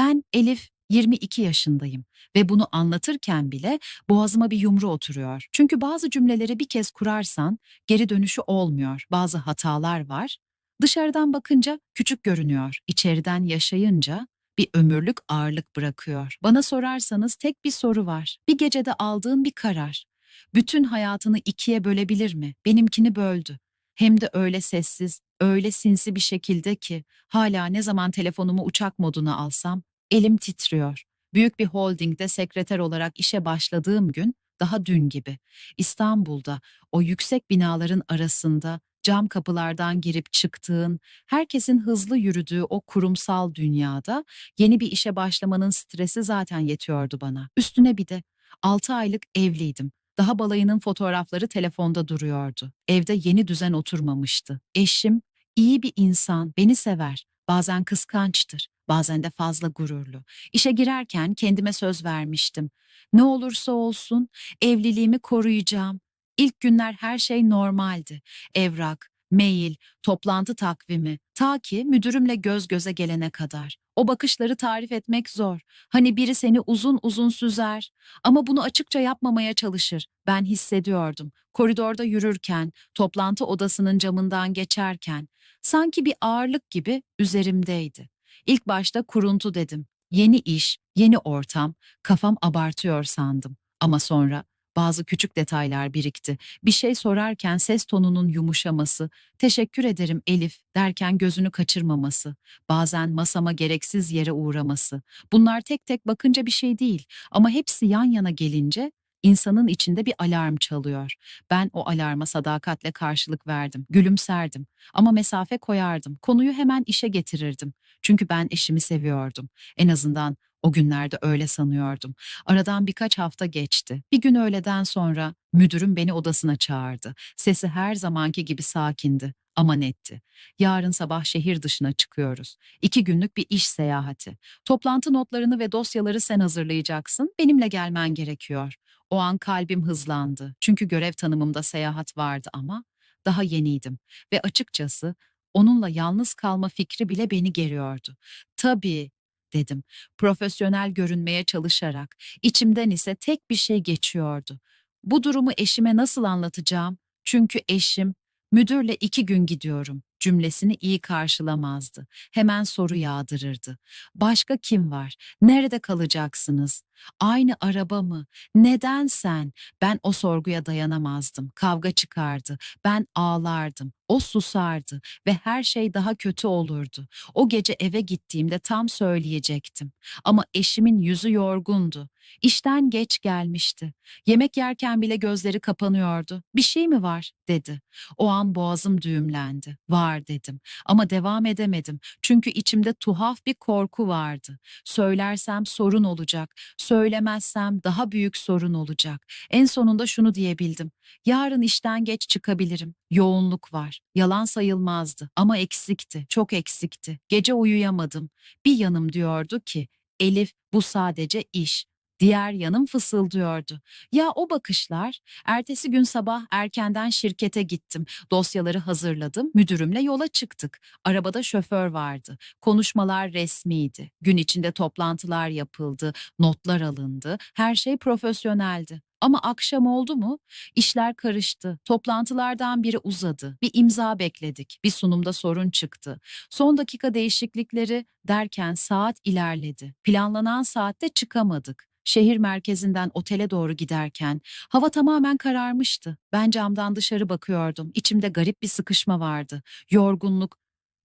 Ben Elif, 22 yaşındayım ve bunu anlatırken bile boğazıma bir yumru oturuyor. Çünkü bazı cümleleri bir kez kurarsan geri dönüşü olmuyor. Bazı hatalar var. Dışarıdan bakınca küçük görünüyor. İçeriden yaşayınca bir ömürlük ağırlık bırakıyor. Bana sorarsanız tek bir soru var. Bir gecede aldığın bir karar. Bütün hayatını ikiye bölebilir mi? Benimkini böldü. Hem de öyle sessiz, öyle sinsi bir şekilde ki hala ne zaman telefonumu uçak moduna alsam elim titriyor. Büyük bir holdingde sekreter olarak işe başladığım gün daha dün gibi. İstanbul'da o yüksek binaların arasında cam kapılardan girip çıktığın, herkesin hızlı yürüdüğü o kurumsal dünyada yeni bir işe başlamanın stresi zaten yetiyordu bana. Üstüne bir de 6 aylık evliydim. Daha balayının fotoğrafları telefonda duruyordu. Evde yeni düzen oturmamıştı. Eşim iyi bir insan, beni sever. Bazen kıskançtır, bazen de fazla gururlu. İşe girerken kendime söz vermiştim. Ne olursa olsun evliliğimi koruyacağım. İlk günler her şey normaldi. Evrak, mail, toplantı takvimi, ta ki müdürümle göz göze gelene kadar. O bakışları tarif etmek zor. Hani biri seni uzun uzun süzer ama bunu açıkça yapmamaya çalışır. Ben hissediyordum. Koridorda yürürken, toplantı odasının camından geçerken, sanki bir ağırlık gibi üzerimdeydi. İlk başta kuruntu dedim. Yeni iş, yeni ortam, kafam abartıyor sandım. Ama sonra bazı küçük detaylar birikti. Bir şey sorarken ses tonunun yumuşaması, teşekkür ederim Elif derken gözünü kaçırmaması, bazen masama gereksiz yere uğraması. Bunlar tek tek bakınca bir şey değil ama hepsi yan yana gelince insanın içinde bir alarm çalıyor. Ben o alarma sadakatle karşılık verdim, gülümserdim ama mesafe koyardım. Konuyu hemen işe getirirdim. Çünkü ben eşimi seviyordum. En azından o günlerde öyle sanıyordum. Aradan birkaç hafta geçti. Bir gün öğleden sonra müdürüm beni odasına çağırdı. Sesi her zamanki gibi sakindi ama netti. Yarın sabah şehir dışına çıkıyoruz. İki günlük bir iş seyahati. Toplantı notlarını ve dosyaları sen hazırlayacaksın. Benimle gelmen gerekiyor. O an kalbim hızlandı. Çünkü görev tanımımda seyahat vardı ama daha yeniydim. Ve açıkçası onunla yalnız kalma fikri bile beni geriyordu. Tabii dedim profesyonel görünmeye çalışarak. İçimden ise tek bir şey geçiyordu. Bu durumu eşime nasıl anlatacağım? Çünkü eşim, müdürle iki gün gidiyorum cümlesini iyi karşılamazdı. Hemen soru yağdırırdı. Başka kim var? Nerede kalacaksınız? Aynı araba mı? Neden sen? Ben o sorguya dayanamazdım. Kavga çıkardı. Ben ağlardım. O susardı ve her şey daha kötü olurdu. O gece eve gittiğimde tam söyleyecektim. Ama eşimin yüzü yorgundu. İşten geç gelmişti. Yemek yerken bile gözleri kapanıyordu. Bir şey mi var dedi. O an boğazım düğümlendi. Var dedim. Ama devam edemedim. Çünkü içimde tuhaf bir korku vardı. Söylersem sorun olacak. Söylemezsem daha büyük sorun olacak. En sonunda şunu diyebildim. Yarın işten geç çıkabilirim. Yoğunluk var. Yalan sayılmazdı ama eksikti. Çok eksikti. Gece uyuyamadım. Bir yanım diyordu ki Elif bu sadece iş. Diğer yanım fısıldıyordu. Ya o bakışlar? Ertesi gün sabah erkenden şirkete gittim. Dosyaları hazırladım. Müdürümle yola çıktık. Arabada şoför vardı. Konuşmalar resmiydi. Gün içinde toplantılar yapıldı, notlar alındı. Her şey profesyoneldi. Ama akşam oldu mu? İşler karıştı. Toplantılardan biri uzadı. Bir imza bekledik. Bir sunumda sorun çıktı. Son dakika değişiklikleri derken saat ilerledi. Planlanan saatte çıkamadık. Şehir merkezinden otele doğru giderken hava tamamen kararmıştı. Ben camdan dışarı bakıyordum. İçimde garip bir sıkışma vardı. Yorgunluk,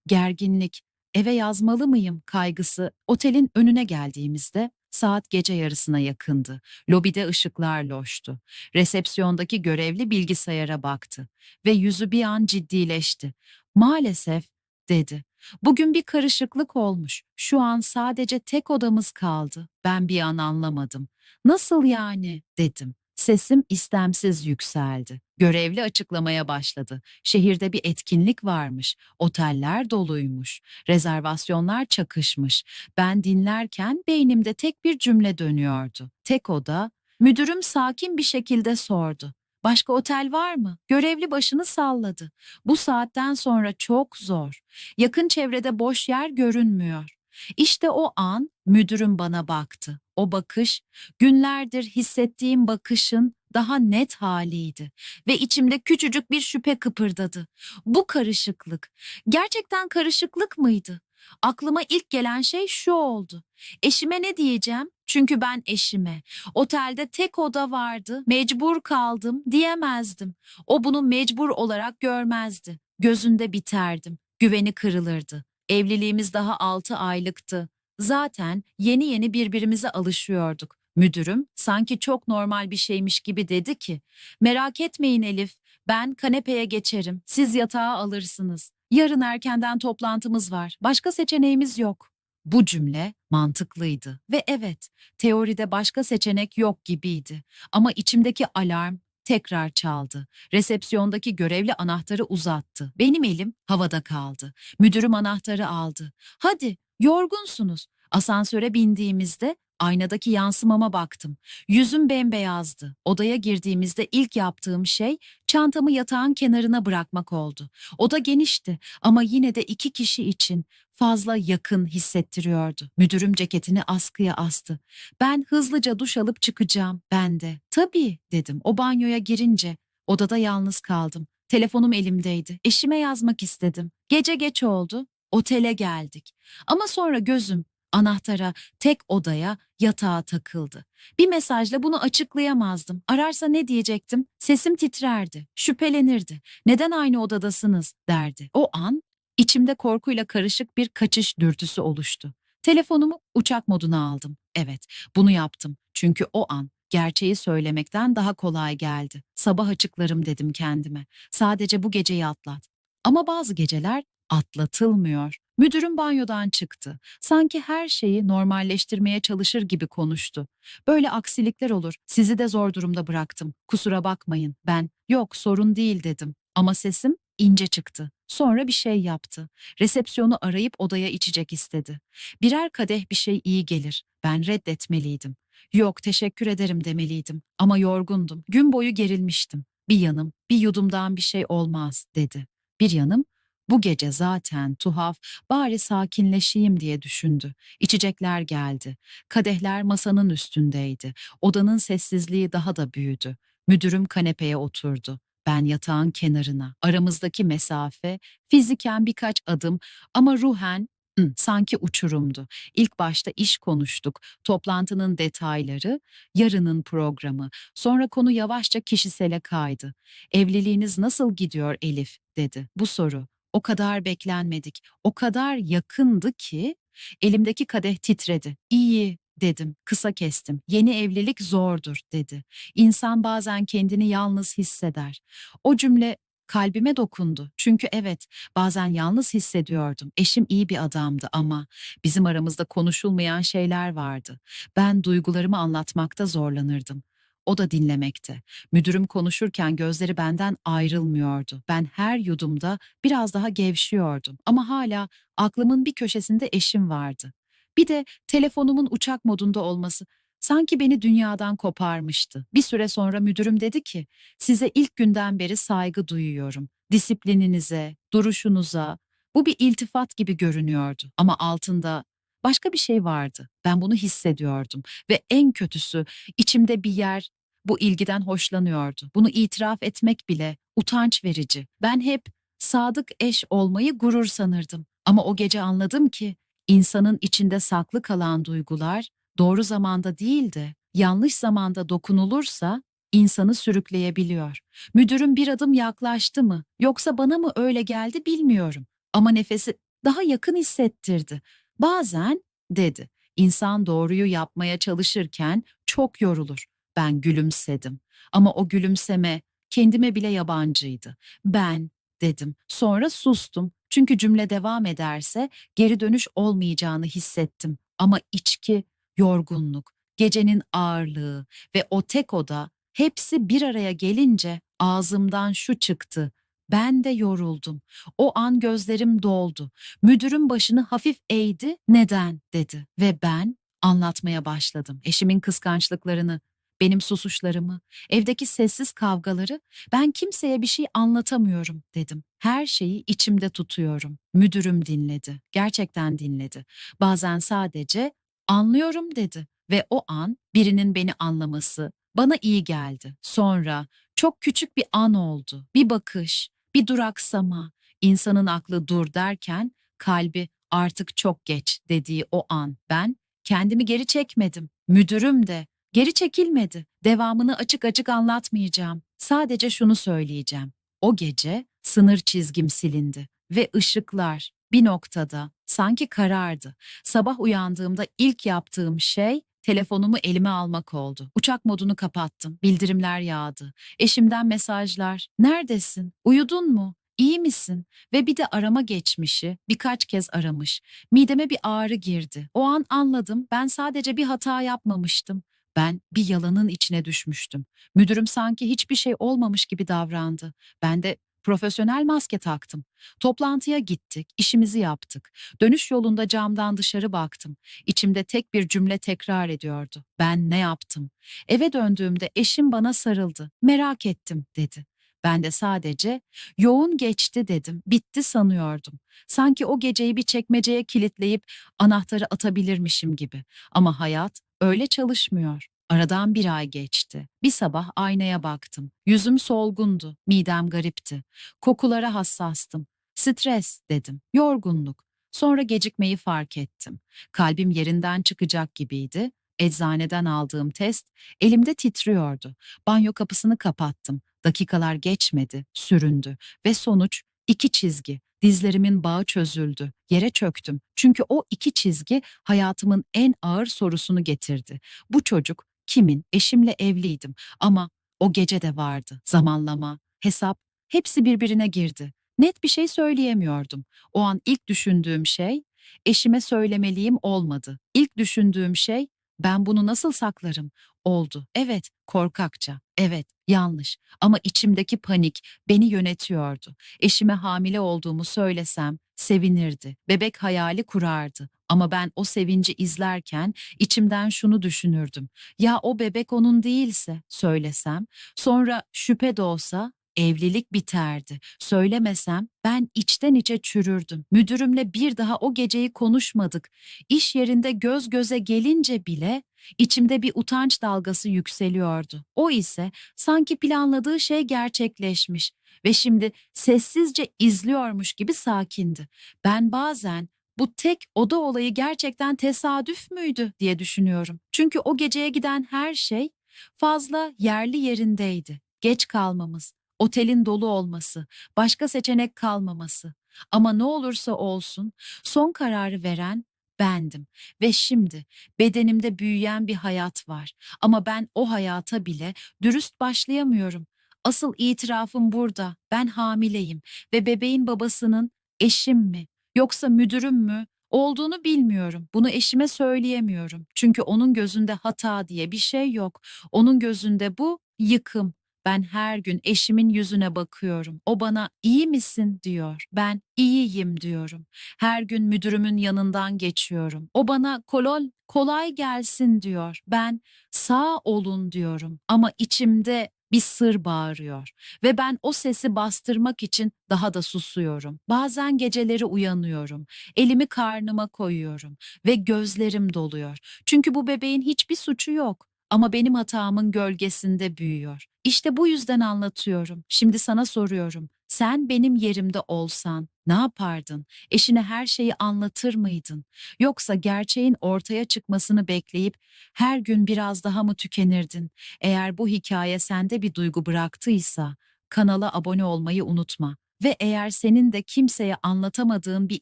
gerginlik, eve yazmalı mıyım kaygısı. Otelin önüne geldiğimizde saat gece yarısına yakındı. Lobide ışıklar loştu. Resepsiyondaki görevli bilgisayara baktı ve yüzü bir an ciddileşti. Maalesef dedi. Bugün bir karışıklık olmuş. Şu an sadece tek odamız kaldı. Ben bir an anlamadım. Nasıl yani dedim. Sesim istemsiz yükseldi. Görevli açıklamaya başladı. Şehirde bir etkinlik varmış. Oteller doluymuş. Rezervasyonlar çakışmış. Ben dinlerken beynimde tek bir cümle dönüyordu. Tek oda. Müdürüm sakin bir şekilde sordu. Başka otel var mı? Görevli başını salladı. Bu saatten sonra çok zor. Yakın çevrede boş yer görünmüyor. İşte o an müdürüm bana baktı. O bakış günlerdir hissettiğim bakışın daha net haliydi ve içimde küçücük bir şüphe kıpırdadı. Bu karışıklık gerçekten karışıklık mıydı? Aklıma ilk gelen şey şu oldu. Eşime ne diyeceğim? Çünkü ben eşime. Otelde tek oda vardı, mecbur kaldım diyemezdim. O bunu mecbur olarak görmezdi. Gözünde biterdim. Güveni kırılırdı. Evliliğimiz daha altı aylıktı. Zaten yeni yeni birbirimize alışıyorduk. Müdürüm sanki çok normal bir şeymiş gibi dedi ki, merak etmeyin Elif, ben kanepeye geçerim, siz yatağa alırsınız. Yarın erkenden toplantımız var, başka seçeneğimiz yok. Bu cümle mantıklıydı ve evet, teoride başka seçenek yok gibiydi. Ama içimdeki alarm tekrar çaldı. Resepsiyondaki görevli anahtarı uzattı. Benim elim havada kaldı. Müdürüm anahtarı aldı. Hadi, yorgunsunuz. Asansöre bindiğimizde aynadaki yansımama baktım. Yüzüm bembeyazdı. Odaya girdiğimizde ilk yaptığım şey çantamı yatağın kenarına bırakmak oldu. Oda genişti ama yine de iki kişi için fazla yakın hissettiriyordu. Müdürüm ceketini askıya astı. Ben hızlıca duş alıp çıkacağım. Ben de. Tabii dedim. O banyoya girince odada yalnız kaldım. Telefonum elimdeydi. Eşime yazmak istedim. Gece geç oldu. Otele geldik. Ama sonra gözüm anahtara, tek odaya, yatağa takıldı. Bir mesajla bunu açıklayamazdım. Ararsa ne diyecektim? Sesim titrerdi, şüphelenirdi. Neden aynı odadasınız derdi. O an içimde korkuyla karışık bir kaçış dürtüsü oluştu. Telefonumu uçak moduna aldım. Evet, bunu yaptım. Çünkü o an gerçeği söylemekten daha kolay geldi. Sabah açıklarım dedim kendime. Sadece bu geceyi atlat. Ama bazı geceler atlatılmıyor. Müdürüm banyodan çıktı. Sanki her şeyi normalleştirmeye çalışır gibi konuştu. Böyle aksilikler olur. Sizi de zor durumda bıraktım. Kusura bakmayın. Ben yok sorun değil dedim. Ama sesim ince çıktı. Sonra bir şey yaptı. Resepsiyonu arayıp odaya içecek istedi. Birer kadeh bir şey iyi gelir. Ben reddetmeliydim. Yok teşekkür ederim demeliydim. Ama yorgundum. Gün boyu gerilmiştim. Bir yanım bir yudumdan bir şey olmaz dedi. Bir yanım bu gece zaten tuhaf, bari sakinleşeyim diye düşündü. İçecekler geldi. Kadehler masanın üstündeydi. Odanın sessizliği daha da büyüdü. Müdürüm kanepeye oturdu. Ben yatağın kenarına. Aramızdaki mesafe fiziken birkaç adım ama ruhen sanki uçurumdu. İlk başta iş konuştuk, toplantının detayları, yarının programı. Sonra konu yavaşça kişisele kaydı. Evliliğiniz nasıl gidiyor Elif dedi. Bu soru o kadar beklenmedik, o kadar yakındı ki elimdeki kadeh titredi. İyi dedim, kısa kestim. Yeni evlilik zordur dedi. İnsan bazen kendini yalnız hisseder. O cümle kalbime dokundu. Çünkü evet, bazen yalnız hissediyordum. Eşim iyi bir adamdı ama bizim aramızda konuşulmayan şeyler vardı. Ben duygularımı anlatmakta zorlanırdım. O da dinlemekte. Müdürüm konuşurken gözleri benden ayrılmıyordu. Ben her yudumda biraz daha gevşiyordum ama hala aklımın bir köşesinde eşim vardı. Bir de telefonumun uçak modunda olması sanki beni dünyadan koparmıştı. Bir süre sonra müdürüm dedi ki, size ilk günden beri saygı duyuyorum. Disiplininize, duruşunuza. Bu bir iltifat gibi görünüyordu ama altında başka bir şey vardı. Ben bunu hissediyordum ve en kötüsü içimde bir yer bu ilgiden hoşlanıyordu. Bunu itiraf etmek bile utanç verici. Ben hep sadık eş olmayı gurur sanırdım. Ama o gece anladım ki insanın içinde saklı kalan duygular doğru zamanda değil de yanlış zamanda dokunulursa insanı sürükleyebiliyor. Müdürüm bir adım yaklaştı mı yoksa bana mı öyle geldi bilmiyorum. Ama nefesi daha yakın hissettirdi. Bazen dedi insan doğruyu yapmaya çalışırken çok yorulur. Ben gülümsedim. Ama o gülümseme kendime bile yabancıydı. Ben dedim. Sonra sustum. Çünkü cümle devam ederse geri dönüş olmayacağını hissettim. Ama içki, yorgunluk, gecenin ağırlığı ve o tek oda hepsi bir araya gelince ağzımdan şu çıktı. Ben de yoruldum. O an gözlerim doldu. Müdürüm başını hafif eğdi. Neden dedi ve ben anlatmaya başladım. Eşimin kıskançlıklarını, benim susuşlarımı, evdeki sessiz kavgaları, ben kimseye bir şey anlatamıyorum dedim. Her şeyi içimde tutuyorum. Müdürüm dinledi. Gerçekten dinledi. Bazen sadece anlıyorum dedi ve o an birinin beni anlaması bana iyi geldi. Sonra çok küçük bir an oldu. Bir bakış, bir duraksama. İnsanın aklı dur derken kalbi artık çok geç dediği o an ben kendimi geri çekmedim. Müdürüm de geri çekilmedi. Devamını açık açık anlatmayacağım. Sadece şunu söyleyeceğim. O gece sınır çizgim silindi ve ışıklar bir noktada sanki karardı. Sabah uyandığımda ilk yaptığım şey telefonumu elime almak oldu. Uçak modunu kapattım. Bildirimler yağdı. Eşimden mesajlar. Neredesin? Uyudun mu? İyi misin? Ve bir de arama geçmişi birkaç kez aramış. Mideme bir ağrı girdi. O an anladım ben sadece bir hata yapmamıştım. Ben bir yalanın içine düşmüştüm. Müdürüm sanki hiçbir şey olmamış gibi davrandı. Ben de profesyonel maske taktım. Toplantıya gittik, işimizi yaptık. Dönüş yolunda camdan dışarı baktım. İçimde tek bir cümle tekrar ediyordu. Ben ne yaptım? Eve döndüğümde eşim bana sarıldı. Merak ettim dedi. Ben de sadece yoğun geçti dedim. Bitti sanıyordum. Sanki o geceyi bir çekmeceye kilitleyip anahtarı atabilirmişim gibi. Ama hayat öyle çalışmıyor. Aradan bir ay geçti. Bir sabah aynaya baktım. Yüzüm solgundu, midem garipti. Kokulara hassastım. Stres dedim, yorgunluk. Sonra gecikmeyi fark ettim. Kalbim yerinden çıkacak gibiydi. Eczaneden aldığım test elimde titriyordu. Banyo kapısını kapattım. Dakikalar geçmedi, süründü ve sonuç iki çizgi. Dizlerimin bağı çözüldü. Yere çöktüm. Çünkü o iki çizgi hayatımın en ağır sorusunu getirdi. Bu çocuk kimin? Eşimle evliydim ama o gece de vardı. Zamanlama, hesap hepsi birbirine girdi. Net bir şey söyleyemiyordum. O an ilk düşündüğüm şey eşime söylemeliyim olmadı. İlk düşündüğüm şey ben bunu nasıl saklarım? Oldu. Evet, korkakça. Evet, yanlış. Ama içimdeki panik beni yönetiyordu. Eşime hamile olduğumu söylesem sevinirdi. Bebek hayali kurardı. Ama ben o sevinci izlerken içimden şunu düşünürdüm. Ya o bebek onun değilse söylesem, sonra şüphe de olsa evlilik biterdi. Söylemesem ben içten içe çürürdüm. Müdürümle bir daha o geceyi konuşmadık. İş yerinde göz göze gelince bile içimde bir utanç dalgası yükseliyordu. O ise sanki planladığı şey gerçekleşmiş ve şimdi sessizce izliyormuş gibi sakindi. Ben bazen bu tek oda olayı gerçekten tesadüf müydü diye düşünüyorum. Çünkü o geceye giden her şey fazla yerli yerindeydi. Geç kalmamız, otelin dolu olması, başka seçenek kalmaması. Ama ne olursa olsun son kararı veren bendim ve şimdi bedenimde büyüyen bir hayat var. Ama ben o hayata bile dürüst başlayamıyorum. Asıl itirafım burada. Ben hamileyim ve bebeğin babasının eşim mi yoksa müdürüm mü olduğunu bilmiyorum. Bunu eşime söyleyemiyorum. Çünkü onun gözünde hata diye bir şey yok. Onun gözünde bu yıkım. Ben her gün eşimin yüzüne bakıyorum. O bana iyi misin diyor. Ben iyiyim diyorum. Her gün müdürümün yanından geçiyorum. O bana kolol kolay gelsin diyor. Ben sağ olun diyorum. Ama içimde bir sır bağırıyor ve ben o sesi bastırmak için daha da susuyorum. Bazen geceleri uyanıyorum. Elimi karnıma koyuyorum ve gözlerim doluyor. Çünkü bu bebeğin hiçbir suçu yok ama benim hatamın gölgesinde büyüyor. İşte bu yüzden anlatıyorum. Şimdi sana soruyorum. Sen benim yerimde olsan ne yapardın? Eşine her şeyi anlatır mıydın? Yoksa gerçeğin ortaya çıkmasını bekleyip her gün biraz daha mı tükenirdin? Eğer bu hikaye sende bir duygu bıraktıysa kanala abone olmayı unutma. Ve eğer senin de kimseye anlatamadığın bir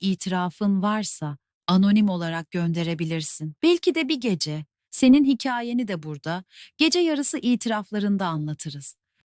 itirafın varsa anonim olarak gönderebilirsin. Belki de bir gece senin hikayeni de burada gece yarısı itiraflarında anlatırız.